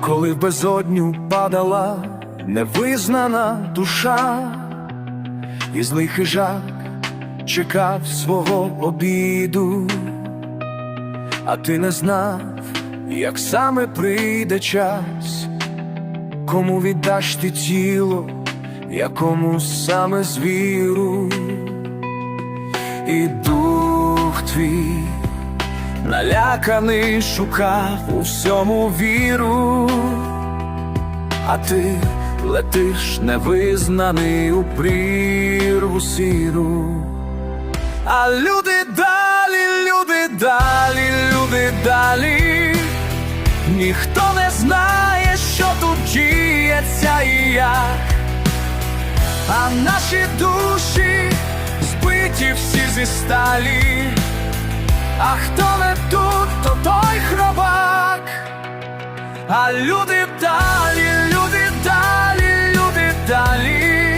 коли в безодню падала невизнана душа, і злий хижак чекав свого обіду, а ти не знав, як саме прийде час, кому віддаш ти тіло, якому саме звіру, і дух твій наляканий шукав у всьому віру, а ти летиш невизнаний у прірву сіру. А люди далі, люди далі, люди далі, ніхто не знає, що тут діється і як, а наші душі збиті всі зі сталі. А хто не тут, то той хробак. А люди далі, люди далі, люди далі.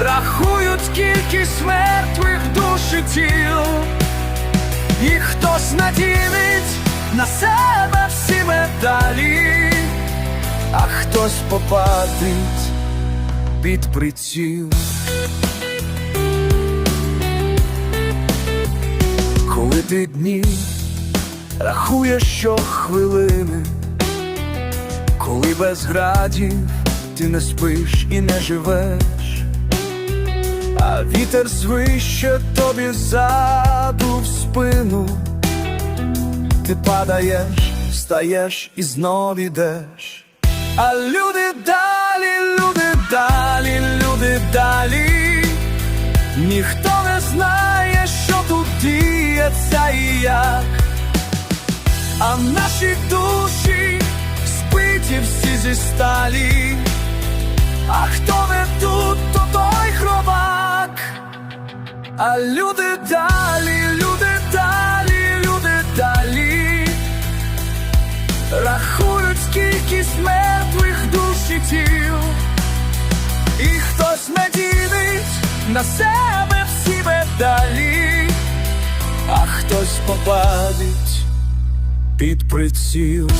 Рахують кількість мертвих душ і тіл. І хтось наділить на себе всі медалі, а хтось попадить під приціл. Ти дні рахуєш щохвилини, коли без градів ти не спиш і не живеш, а вітер свище тобі ззаду в спину, ти падаєш, встаєш і знов ідеш. А люди далі, люди далі, люди далі. Ніхто діється і як, а наші душі спиті всі зі сталі, а хто не тут, то той хробак, а люди далі, люди далі, люди далі, рахують кількість мертвих душ і тіл. І хтось наділить на себе всі медалі, хтось попадить під приціл.